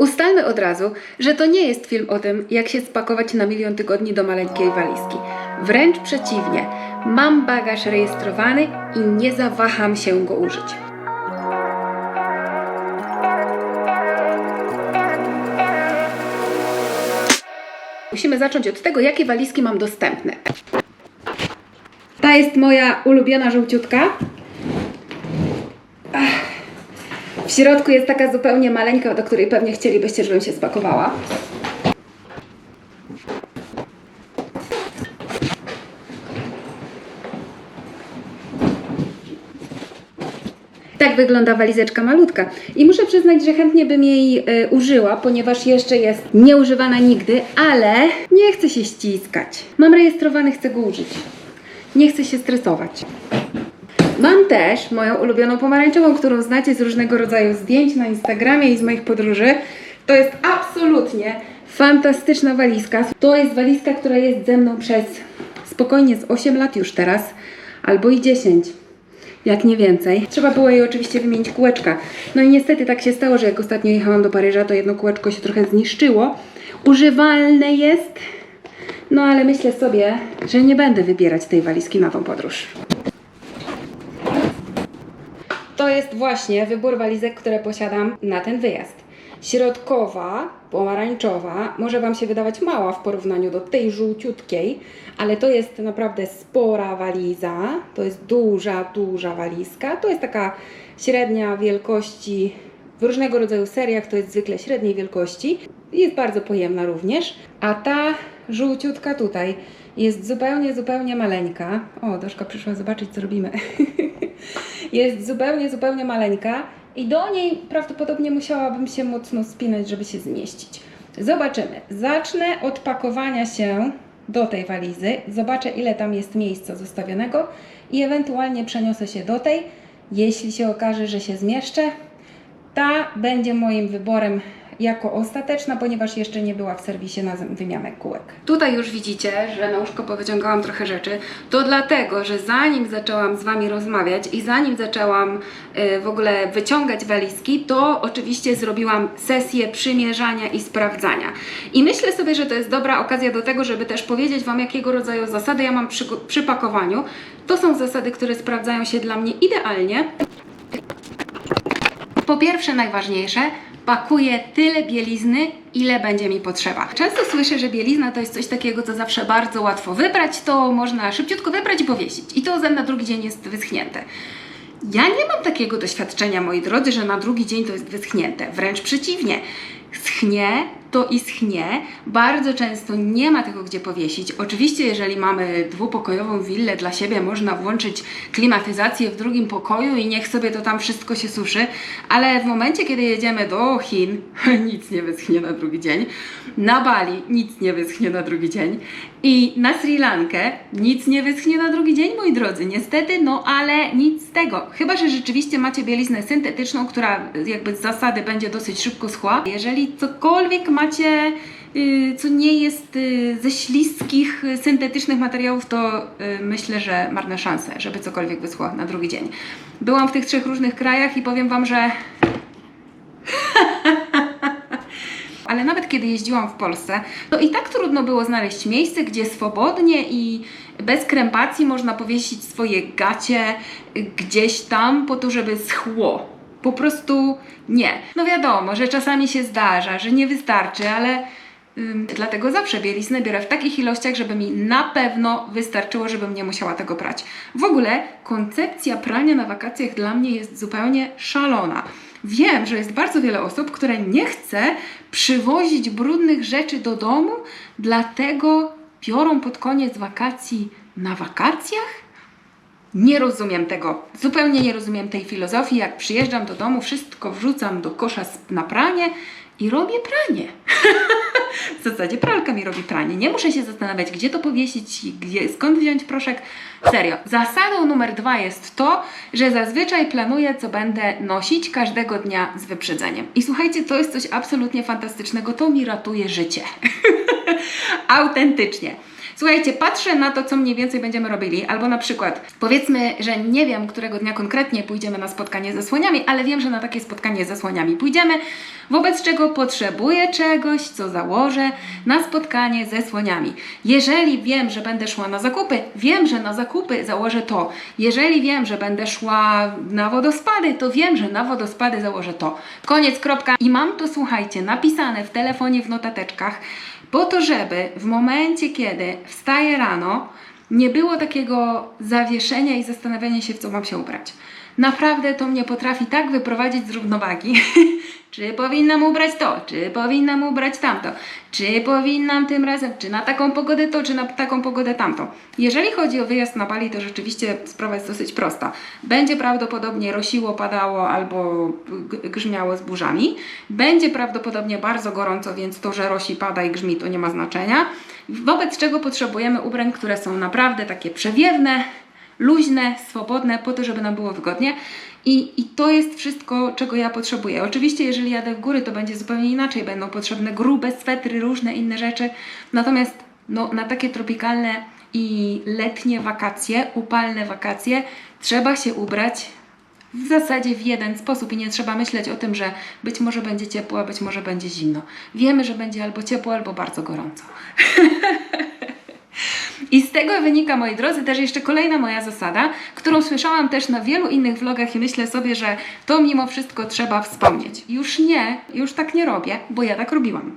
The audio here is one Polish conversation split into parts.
Ustalmy od razu, że to nie jest film o tym, jak się spakować na milion tygodni do maleńkiej walizki. Wręcz przeciwnie, mam bagaż rejestrowany i nie zawaham się go użyć. Musimy zacząć od tego, jakie walizki mam dostępne. Ta jest moja ulubiona żółciutka. W środku jest taka zupełnie maleńka, do której pewnie chcielibyście, żebym się spakowała. Tak wygląda walizeczka malutka. I muszę przyznać, że chętnie bym jej y, użyła, ponieważ jeszcze jest nieużywana nigdy, ale nie chcę się ściskać. Mam rejestrowany, chcę go użyć. Nie chcę się stresować. Mam też moją ulubioną pomarańczową, którą znacie z różnego rodzaju zdjęć na Instagramie i z moich podróży. To jest absolutnie fantastyczna walizka. To jest walizka, która jest ze mną przez spokojnie z 8 lat już teraz, albo i 10 jak nie więcej. Trzeba było jej oczywiście wymienić kółeczka. No i niestety tak się stało, że jak ostatnio jechałam do Paryża, to jedno kółeczko się trochę zniszczyło. Używalne jest, no ale myślę sobie, że nie będę wybierać tej walizki na tą podróż. To jest właśnie wybór walizek, które posiadam na ten wyjazd. Środkowa, pomarańczowa, może Wam się wydawać mała w porównaniu do tej żółciutkiej, ale to jest naprawdę spora waliza. To jest duża, duża walizka. To jest taka średnia wielkości, w różnego rodzaju seriach to jest zwykle średniej wielkości. Jest bardzo pojemna również. A ta żółciutka tutaj jest zupełnie, zupełnie maleńka. O, Doszka przyszła zobaczyć, co robimy. jest zupełnie, zupełnie maleńka i do niej prawdopodobnie musiałabym się mocno spinać, żeby się zmieścić. Zobaczymy. Zacznę od pakowania się do tej walizy, zobaczę ile tam jest miejsca zostawionego i ewentualnie przeniosę się do tej. Jeśli się okaże, że się zmieszczę, ta będzie moim wyborem jako ostateczna, ponieważ jeszcze nie była w serwisie na wymianę kółek. Tutaj już widzicie, że na łóżko powyciągałam trochę rzeczy. To dlatego, że zanim zaczęłam z Wami rozmawiać i zanim zaczęłam y, w ogóle wyciągać walizki, to oczywiście zrobiłam sesję przymierzania i sprawdzania. I myślę sobie, że to jest dobra okazja do tego, żeby też powiedzieć Wam, jakiego rodzaju zasady ja mam przy, przy pakowaniu. To są zasady, które sprawdzają się dla mnie idealnie. Po pierwsze, najważniejsze, pakuję tyle bielizny, ile będzie mi potrzeba. Często słyszę, że bielizna to jest coś takiego, co zawsze bardzo łatwo wybrać, to można szybciutko wybrać i powiesić. I to na drugi dzień jest wyschnięte. Ja nie mam takiego doświadczenia, moi drodzy, że na drugi dzień to jest wyschnięte. Wręcz przeciwnie. Schnie to i schnie. Bardzo często nie ma tego gdzie powiesić. Oczywiście, jeżeli mamy dwupokojową willę dla siebie, można włączyć klimatyzację w drugim pokoju i niech sobie to tam wszystko się suszy, ale w momencie, kiedy jedziemy do Chin, nic nie wyschnie na drugi dzień, na Bali nic nie wyschnie na drugi dzień i na Sri Lankę nic nie wyschnie na drugi dzień, moi drodzy. Niestety, no ale nic z tego. Chyba, że rzeczywiście macie bieliznę syntetyczną, która jakby z zasady będzie dosyć szybko schła. Jeżeli cokolwiek macie, y, co nie jest y, ze śliskich, y, syntetycznych materiałów, to myślę, że marne szanse, żeby cokolwiek wyschło na drugi dzień. Byłam w tych trzech różnych krajach i powiem Wam, że ale nawet kiedy jeździłam w Polsce, to i tak trudno było znaleźć miejsce, gdzie swobodnie i bez krępacji można powiesić swoje gacie gdzieś tam po to, żeby schło. Po prostu nie. No wiadomo, że czasami się zdarza, że nie wystarczy, ale dlatego zawsze bieliznę biorę w takich ilościach, żeby mi na pewno wystarczyło, żebym nie musiała tego prać. W ogóle koncepcja prania na wakacjach dla mnie jest zupełnie szalona. Wiem, że jest bardzo wiele osób, które nie chce przywozić brudnych rzeczy do domu, dlatego biorą pod koniec wakacji na wakacjach? Nie rozumiem tego. Zupełnie nie rozumiem tej filozofii. Jak przyjeżdżam do domu, wszystko wrzucam do kosza na pranie i robię pranie. w zasadzie pralka mi robi pranie. Nie muszę się zastanawiać, gdzie to powiesić, gdzie, skąd wziąć proszek. Serio. Zasadą numer dwa jest to, że zazwyczaj planuję, co będę nosić każdego dnia z wyprzedzeniem. I słuchajcie, to jest coś absolutnie fantastycznego. To mi ratuje życie. Autentycznie. Słuchajcie, patrzę na to, co mniej więcej będziemy robili, albo na przykład powiedzmy, że nie wiem, którego dnia konkretnie pójdziemy na spotkanie ze słoniami, ale wiem, że na takie spotkanie ze słoniami pójdziemy, wobec czego potrzebuję czegoś, co założę na spotkanie ze słoniami. Jeżeli wiem, że będę szła na zakupy, wiem, że na zakupy założę to. Jeżeli wiem, że będę szła na wodospady, to wiem, że na wodospady założę to. Koniec, kropka. I mam to, słuchajcie, napisane w telefonie, w notateczkach, po to, żeby w momencie, kiedy wstaję rano, nie było takiego zawieszenia i zastanawiania się, w co mam się ubrać. Naprawdę to mnie potrafi tak wyprowadzić z równowagi. czy powinnam ubrać to, czy powinnam ubrać tamto, czy powinnam tym razem, czy na taką pogodę to, czy na taką pogodę tamto. Jeżeli chodzi o wyjazd na Bali, to rzeczywiście sprawa jest dosyć prosta. Będzie prawdopodobnie rosiło, padało albo grzmiało z burzami. Będzie prawdopodobnie bardzo gorąco, więc to, że rosi, pada i grzmi, to nie ma znaczenia. Wobec czego potrzebujemy ubrań, które są naprawdę takie przewiewne, luźne, swobodne, po to, żeby nam było wygodnie. I, I to jest wszystko, czego ja potrzebuję. Oczywiście, jeżeli jadę w góry, to będzie zupełnie inaczej. Będą potrzebne grube swetry, różne inne rzeczy. Natomiast no, na takie tropikalne i letnie wakacje, upalne wakacje, trzeba się ubrać w zasadzie w jeden sposób i nie trzeba myśleć o tym, że być może będzie ciepło, a być może będzie zimno. Wiemy, że będzie albo ciepło, albo bardzo gorąco. I z tego wynika, moi drodzy, też jeszcze kolejna moja zasada, którą słyszałam też na wielu innych vlogach i myślę sobie, że to mimo wszystko trzeba wspomnieć. Już nie, już tak nie robię, bo ja tak robiłam.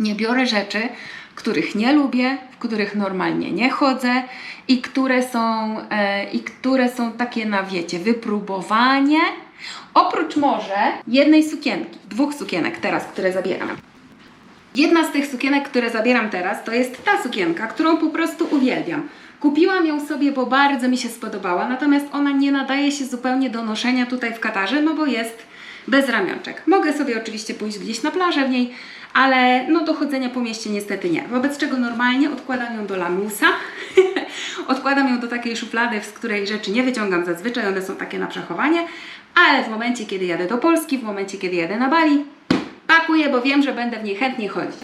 Nie biorę rzeczy, których nie lubię, w których normalnie nie chodzę i które są, e, i które są takie na wiecie, wypróbowanie. Oprócz może jednej sukienki, dwóch sukienek teraz, które zabieram. Jedna z tych sukienek, które zabieram teraz, to jest ta sukienka, którą po prostu uwielbiam. Kupiłam ją sobie, bo bardzo mi się spodobała, natomiast ona nie nadaje się zupełnie do noszenia tutaj w Katarze, no bo jest bez ramionczek. Mogę sobie oczywiście pójść gdzieś na plażę w niej, ale no do chodzenia po mieście niestety nie. Wobec czego normalnie odkładam ją do lamusa, odkładam ją do takiej szuflady, z której rzeczy nie wyciągam zazwyczaj, one są takie na przechowanie, ale w momencie, kiedy jadę do Polski, w momencie, kiedy jadę na Bali, pakuję, bo wiem, że będę w niej chętnie chodzić.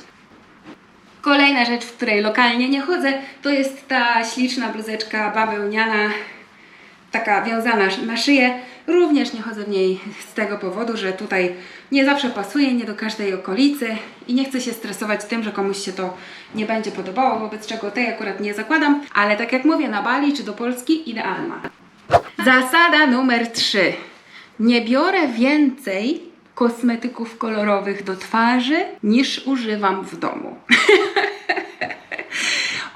Kolejna rzecz, w której lokalnie nie chodzę, to jest ta śliczna bluzeczka bawełniana, taka wiązana na szyję. Również nie chodzę w niej z tego powodu, że tutaj nie zawsze pasuje, nie do każdej okolicy i nie chcę się stresować tym, że komuś się to nie będzie podobało, wobec czego tej akurat nie zakładam, ale tak jak mówię, na Bali czy do Polski idealna. Zasada numer 3. Nie biorę więcej kosmetyków kolorowych do twarzy niż używam w domu.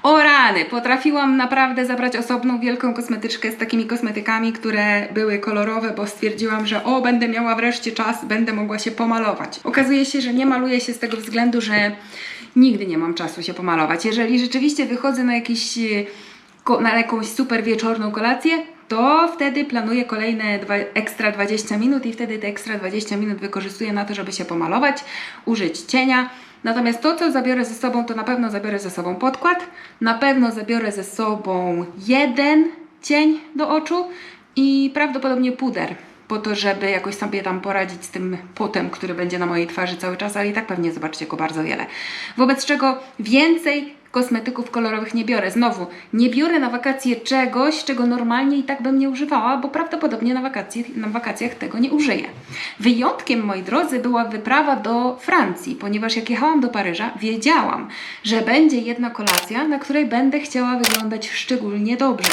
O rany, potrafiłam naprawdę zabrać osobną wielką kosmetyczkę z takimi kosmetykami, które były kolorowe, bo stwierdziłam, że o, będę miała wreszcie czas, będę mogła się pomalować. Okazuje się, że nie maluję się z tego względu, że nigdy nie mam czasu się pomalować. Jeżeli rzeczywiście wychodzę na jakiś na jakąś super wieczorną kolację, to wtedy planuję kolejne dwa, ekstra 20 minut i wtedy te ekstra 20 minut wykorzystuję na to, żeby się pomalować, użyć cienia. Natomiast to, co zabiorę ze sobą, to na pewno zabiorę ze sobą podkład, na pewno zabiorę ze sobą jeden cień do oczu i prawdopodobnie puder, po to, żeby jakoś sobie tam poradzić z tym potem, który będzie na mojej twarzy cały czas, ale i tak pewnie zobaczycie go bardzo wiele. Wobec czego więcej kosmetyków kolorowych nie biorę. Znowu, nie biorę na wakacje czegoś, czego normalnie i tak bym nie używała, bo prawdopodobnie na, wakacje, na wakacjach tego nie użyję. Wyjątkiem, moi drodzy, była wyprawa do Francji, ponieważ jak jechałam do Paryża, wiedziałam, że będzie jedna kolacja, na której będę chciała wyglądać szczególnie dobrze.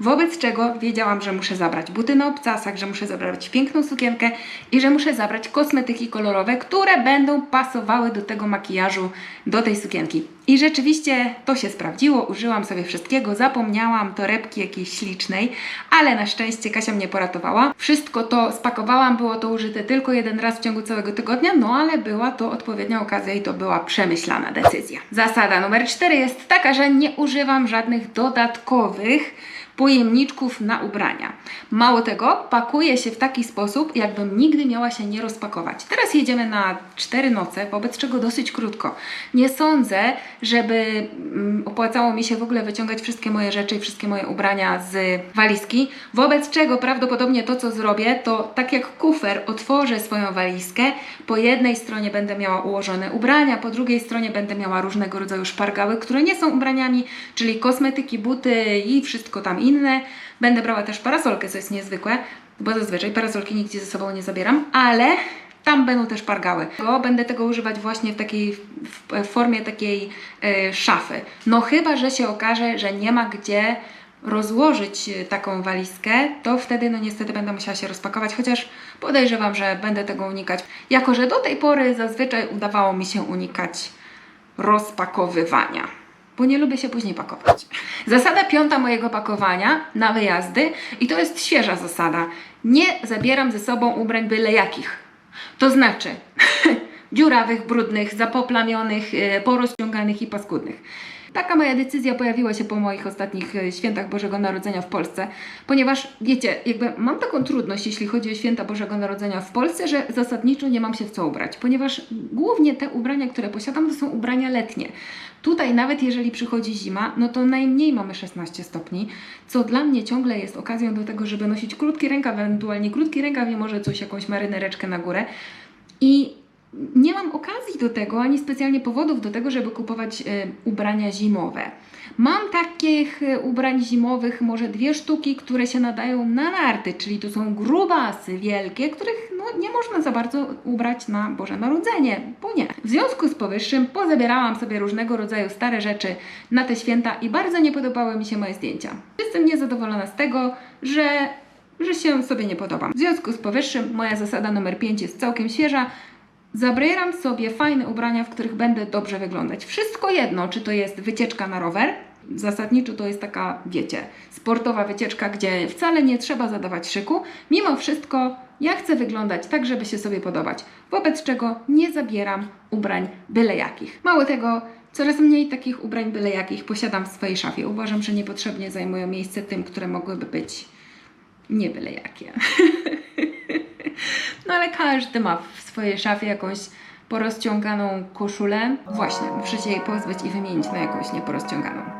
Wobec czego wiedziałam, że muszę zabrać buty na obcasach, że muszę zabrać piękną sukienkę i że muszę zabrać kosmetyki kolorowe, które będą pasowały do tego makijażu, do tej sukienki. I rzeczywiście to się sprawdziło, użyłam sobie wszystkiego, zapomniałam torebki jakiejś ślicznej, ale na szczęście Kasia mnie poratowała. Wszystko to spakowałam, było to użyte tylko jeden raz w ciągu całego tygodnia, no ale była to odpowiednia okazja i to była przemyślana decyzja. Zasada numer 4 jest taka, że nie używam żadnych dodatkowych pojemniczków na ubrania. Mało tego, pakuję się w taki sposób, jakbym nigdy miała się nie rozpakować. Teraz jedziemy na cztery noce, wobec czego dosyć krótko. Nie sądzę, żeby mm, opłacało mi się w ogóle wyciągać wszystkie moje rzeczy i wszystkie moje ubrania z walizki. Wobec czego prawdopodobnie to, co zrobię, to tak jak kufer, otworzę swoją walizkę. Po jednej stronie będę miała ułożone ubrania, po drugiej stronie będę miała różnego rodzaju szpargały, które nie są ubraniami, czyli kosmetyki, buty i wszystko tam inne. Będę brała też parasolkę, co jest niezwykłe, bo zazwyczaj parasolki nigdzie ze sobą nie zabieram, ale tam będą też pargały. Będę tego używać właśnie w takiej w, formie takiej e, szafy. No chyba, że się okaże, że nie ma gdzie rozłożyć e, taką walizkę, to wtedy no niestety będę musiała się rozpakować, chociaż podejrzewam, że będę tego unikać. Jako, że do tej pory zazwyczaj udawało mi się unikać rozpakowywania, bo nie lubię się później pakować. Zasada piąta mojego pakowania na wyjazdy i to jest świeża zasada. Nie zabieram ze sobą ubrań byle jakich. To znaczy dziurawych, brudnych, zapoplamionych, e, porozciąganych i paskudnych. Taka moja decyzja pojawiła się po moich ostatnich e, świętach Bożego Narodzenia w Polsce, ponieważ wiecie, jakby mam taką trudność, jeśli chodzi o święta Bożego Narodzenia w Polsce, że zasadniczo nie mam się w co ubrać, ponieważ głównie te ubrania, które posiadam, to są ubrania letnie. Tutaj nawet jeżeli przychodzi zima, no to najmniej mamy 16 stopni, co dla mnie ciągle jest okazją do tego, żeby nosić krótki rękaw, ewentualnie krótki rękaw i może coś, jakąś marynereczkę na górę. I nie mam okazji do tego, ani specjalnie powodów do tego, żeby kupować e, ubrania zimowe. Mam takich e, ubrań zimowych może dwie sztuki, które się nadają na narty, czyli to są grubasy wielkie, których no, nie można za bardzo ubrać na Boże Narodzenie, bo nie. W związku z powyższym pozabierałam sobie różnego rodzaju stare rzeczy na te święta i bardzo nie podobały mi się moje zdjęcia. Jestem niezadowolona z tego, że że się sobie nie podobam. W związku z powyższym moja zasada numer 5 jest całkiem świeża. Zabieram sobie fajne ubrania, w których będę dobrze wyglądać. Wszystko jedno, czy to jest wycieczka na rower, zasadniczo to jest taka, wiecie, sportowa wycieczka, gdzie wcale nie trzeba zadawać szyku. Mimo wszystko ja chcę wyglądać tak, żeby się sobie podobać, wobec czego nie zabieram ubrań byle jakich. Mało tego, coraz mniej takich ubrań byle jakich posiadam w swojej szafie. Uważam, że niepotrzebnie zajmują miejsce tym, które mogłyby być nie byle jakie. No ale każdy ma w swojej szafie jakąś porozciąganą koszulę. Właśnie, muszę się jej pozbyć i wymienić na jakąś nieporozciąganą.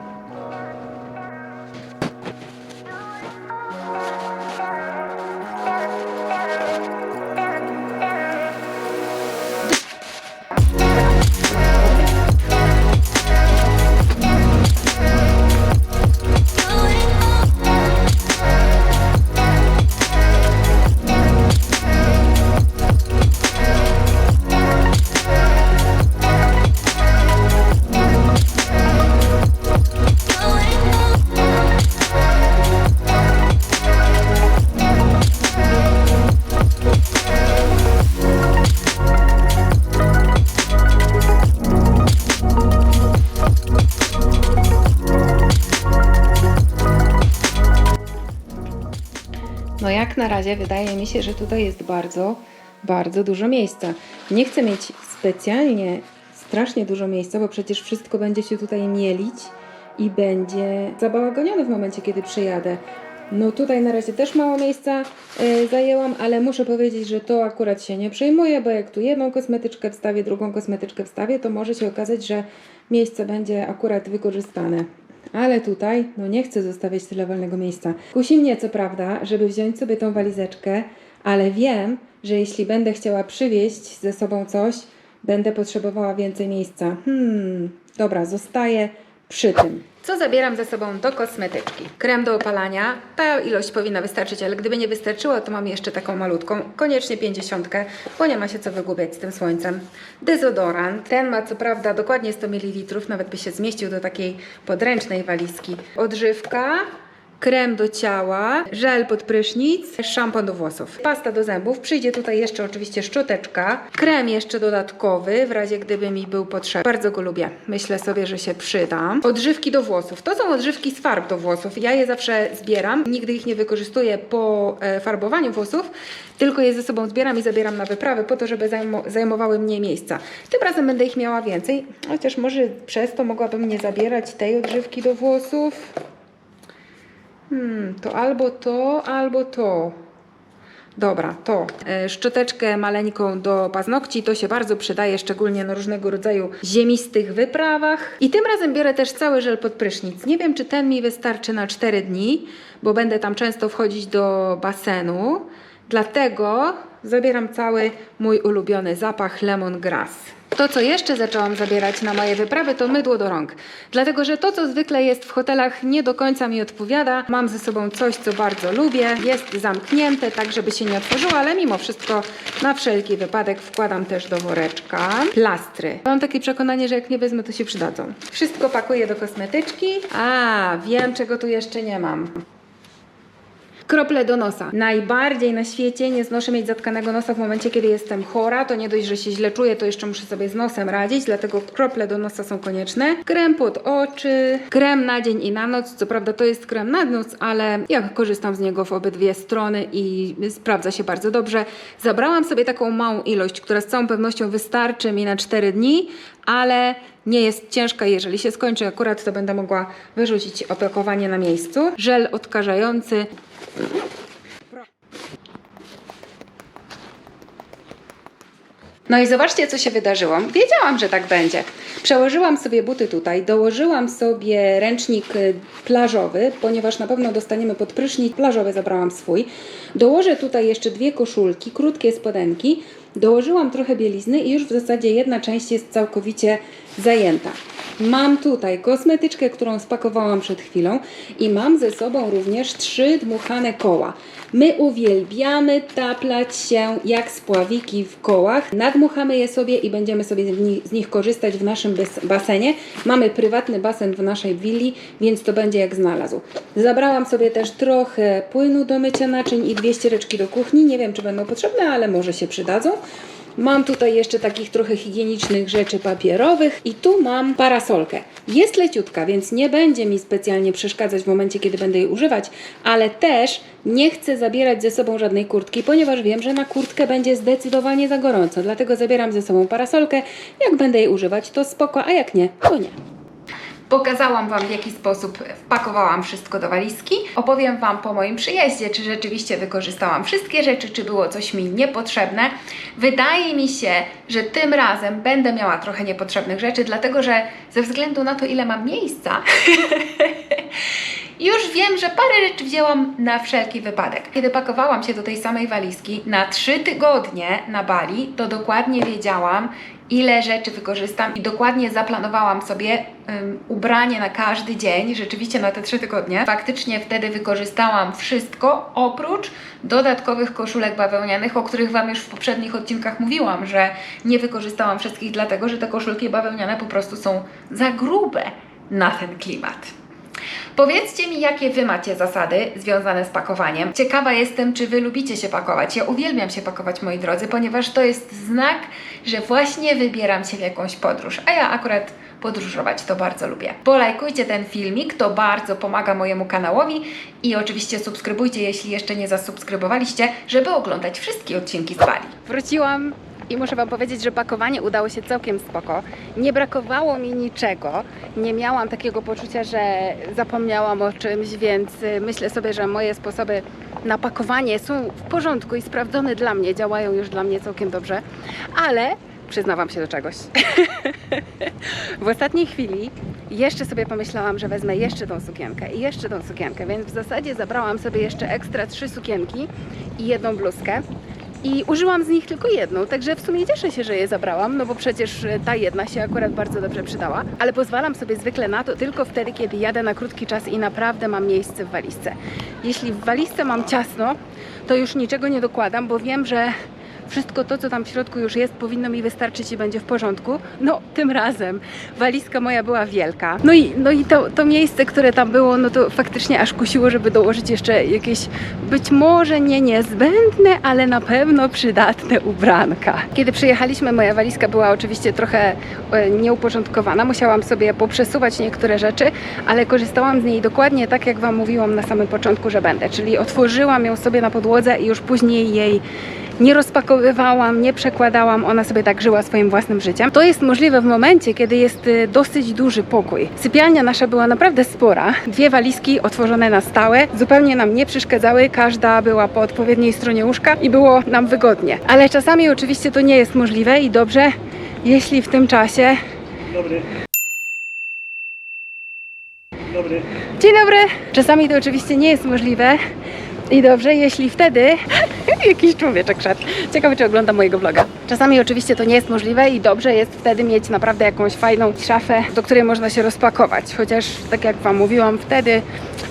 No jak na razie wydaje mi się, że tutaj jest bardzo, bardzo dużo miejsca. Nie chcę mieć specjalnie strasznie dużo miejsca, bo przecież wszystko będzie się tutaj mielić i będzie zabałagonione w momencie, kiedy przyjadę. No tutaj na razie też mało miejsca y, zajęłam, ale muszę powiedzieć, że to akurat się nie przejmuję, bo jak tu jedną kosmetyczkę wstawię, drugą kosmetyczkę wstawię, to może się okazać, że miejsce będzie akurat wykorzystane. Ale tutaj, no nie chcę zostawiać tyle wolnego miejsca. Kusi mnie co prawda, żeby wziąć sobie tą walizeczkę, ale wiem, że jeśli będę chciała przywieźć ze sobą coś, będę potrzebowała więcej miejsca. Hmm, dobra, zostaję przy tym. Co zabieram ze sobą do kosmetyczki? Krem do opalania. Ta ilość powinna wystarczyć, ale gdyby nie wystarczyło, to mam jeszcze taką malutką. Koniecznie 50, bo nie ma się co wygłupiać z tym słońcem. Dezodorant. Ten ma co prawda dokładnie 100 ml, nawet by się zmieścił do takiej podręcznej walizki. Odżywka. Krem do ciała, żel pod prysznic, szampon do włosów, pasta do zębów. Przyjdzie tutaj jeszcze oczywiście szczoteczka, krem jeszcze dodatkowy, w razie gdyby mi był potrzebny. Bardzo go lubię. Myślę sobie, że się przyda. Odżywki do włosów. To są odżywki z farb do włosów. Ja je zawsze zbieram. Nigdy ich nie wykorzystuję po e, farbowaniu włosów, tylko je ze sobą zbieram i zabieram na wyprawy po to, żeby zajmo zajmowały mniej miejsca. Tym razem będę ich miała więcej, chociaż może przez to mogłabym nie zabierać tej odżywki do włosów. Hmm, to albo to, albo to. Dobra, to e, szczoteczkę maleńką do paznokci, to się bardzo przydaje, szczególnie na różnego rodzaju ziemistych wyprawach. I tym razem biorę też cały żel pod prysznic. Nie wiem, czy ten mi wystarczy na 4 dni, bo będę tam często wchodzić do basenu. Dlatego zabieram cały mój ulubiony zapach lemongrass. To, co jeszcze zaczęłam zabierać na moje wyprawy, to mydło do rąk. Dlatego, że to, co zwykle jest w hotelach, nie do końca mi odpowiada. Mam ze sobą coś, co bardzo lubię. Jest zamknięte, tak żeby się nie otworzyło, ale mimo wszystko na wszelki wypadek wkładam też do woreczka plastry. Mam takie przekonanie, że jak nie wezmę, to się przydadzą. Wszystko pakuję do kosmetyczki. A, wiem, czego tu jeszcze nie mam. Krople do nosa. Najbardziej na świecie nie znoszę mieć zatkanego nosa w momencie, kiedy jestem chora. To nie dość, że się źle czuję, to jeszcze muszę sobie z nosem radzić, dlatego krople do nosa są konieczne. Krem pod oczy, krem na dzień i na noc. Co prawda to jest krem na noc, ale ja korzystam z niego w obydwie strony i sprawdza się bardzo dobrze. Zabrałam sobie taką małą ilość, która z całą pewnością wystarczy mi na 4 dni, ale nie jest ciężka. Jeżeli się skończy akurat, to będę mogła wyrzucić opakowanie na miejscu. Żel odkażający No i zobaczcie, co się wydarzyło. Wiedziałam, że tak będzie. Przełożyłam sobie buty tutaj, dołożyłam sobie ręcznik y, plażowy, ponieważ na pewno dostaniemy pod prysznic. Plażowy zabrałam swój. Dołożę tutaj jeszcze dwie koszulki, krótkie spodenki. Dołożyłam trochę bielizny i już w zasadzie jedna część jest całkowicie zajęta. Mam tutaj kosmetyczkę, którą spakowałam przed chwilą i mam ze sobą również trzy dmuchane koła. My uwielbiamy taplać się jak spławiki w kołach. Nadmuchamy je sobie i będziemy sobie z nich, korzystać w naszym bas- basenie. Mamy prywatny basen w naszej willi, więc to będzie jak znalazł. Zabrałam sobie też trochę płynu do mycia naczyń i dwie ściereczki do kuchni. Nie wiem, czy będą potrzebne, ale może się przydadzą. Mam tutaj jeszcze takich trochę higienicznych rzeczy papierowych i tu mam parasolkę. Jest leciutka, więc nie będzie mi specjalnie przeszkadzać w momencie, kiedy będę jej używać, ale też nie chcę zabierać ze sobą żadnej kurtki, ponieważ wiem, że na kurtkę będzie zdecydowanie za gorąco. Dlatego zabieram ze sobą parasolkę. Jak będę jej używać, to spoko, a jak nie, to nie. Pokazałam Wam, w jaki sposób wpakowałam wszystko do walizki. Opowiem Wam po moim przyjeździe, czy rzeczywiście wykorzystałam wszystkie rzeczy, czy było coś mi niepotrzebne. Wydaje mi się, że tym razem będę miała trochę niepotrzebnych rzeczy, dlatego że ze względu na to, ile mam miejsca, już wiem, że parę rzeczy wzięłam na wszelki wypadek. Kiedy pakowałam się do tej samej walizki na trzy tygodnie na Bali, to dokładnie wiedziałam, ile rzeczy wykorzystam i dokładnie zaplanowałam sobie ym, ubranie na każdy dzień, rzeczywiście na te trzy tygodnie. Faktycznie wtedy wykorzystałam wszystko, oprócz dodatkowych koszulek bawełnianych, o których Wam już w poprzednich odcinkach mówiłam, że nie wykorzystałam wszystkich, dlatego że te koszulki bawełniane po prostu są za grube na ten klimat. Powiedzcie mi, jakie Wy macie zasady związane z pakowaniem. Ciekawa jestem, czy Wy lubicie się pakować. Ja uwielbiam się pakować, moi drodzy, ponieważ to jest znak, że właśnie wybieram się w jakąś podróż. A ja akurat podróżować to bardzo lubię. Polajkujcie ten filmik, to bardzo pomaga mojemu kanałowi i oczywiście subskrybujcie, jeśli jeszcze nie zasubskrybowaliście, żeby oglądać wszystkie odcinki z Bali. Wróciłam i muszę Wam powiedzieć, że pakowanie udało się całkiem spoko. Nie brakowało mi niczego. Nie miałam takiego poczucia, że zapomniałam o czymś, więc y, myślę sobie, że moje sposoby na pakowanie są w porządku i sprawdzone dla mnie, działają już dla mnie całkiem dobrze. Ale przyznawam się do czegoś. w ostatniej chwili jeszcze sobie pomyślałam, że wezmę jeszcze tą sukienkę i jeszcze tą sukienkę, więc w zasadzie zabrałam sobie jeszcze ekstra trzy sukienki i jedną bluzkę. I użyłam z nich tylko jedną, także w sumie cieszę się, że je zabrałam, no bo przecież e, ta jedna się akurat bardzo dobrze przydała. Ale pozwalam sobie zwykle na to tylko wtedy, kiedy jadę na krótki czas i naprawdę mam miejsce w walizce. Jeśli w walizce mam ciasno, to już niczego nie dokładam, bo wiem, że wszystko to, co tam w środku już jest, powinno mi wystarczyć i będzie w porządku. No, tym razem walizka moja była wielka. No i, no i to, to miejsce, które tam było, no to faktycznie aż kusiło, żeby dołożyć jeszcze jakieś być może nie niezbędne, ale na pewno przydatne ubranka. Kiedy przyjechaliśmy, moja walizka była oczywiście trochę e, nieuporządkowana. Musiałam sobie poprzesuwać niektóre rzeczy, ale korzystałam z niej dokładnie tak, jak Wam mówiłam na samym początku, że będę. Czyli otworzyłam ją sobie na podłodze i już później jej nie rozpakowywałam, nie przekładałam, ona sobie tak żyła swoim własnym życiem. To jest możliwe w momencie, kiedy jest y, dosyć duży pokój. Sypialnia nasza była naprawdę spora, dwie walizki otworzone na stałe, zupełnie nam nie przeszkadzały, każda była po odpowiedniej stronie łóżka i było nam wygodnie. Ale czasami oczywiście to nie jest możliwe i dobrze, jeśli w tym czasie Dobry. Dobry. Dzień dobry! Czasami to oczywiście nie jest możliwe i dobrze, jeśli wtedy jakiś człowieczek szedł. Ciekawe, czy ogląda mojego vloga. Czasami oczywiście to nie jest możliwe i dobrze jest wtedy mieć naprawdę jakąś fajną szafę, do której można się rozpakować. Chociaż, tak jak Wam mówiłam, wtedy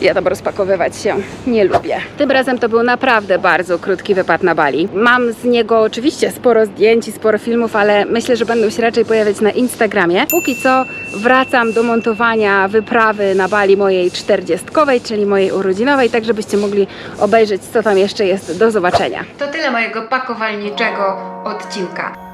ja tam rozpakowywać się nie lubię. Tym razem to był naprawdę bardzo krótki wypad na Bali. Mam z niego oczywiście sporo zdjęć i sporo filmów, ale myślę, że będą się raczej pojawiać na Instagramie. Póki co wracam do montowania wyprawy na Bali mojej czterdziestkowej, czyli mojej urodzinowej, tak żebyście mogli obejrzeć, co tam jeszcze jest do zobaczenia. To tyle mojego pakowalniczego odcinka.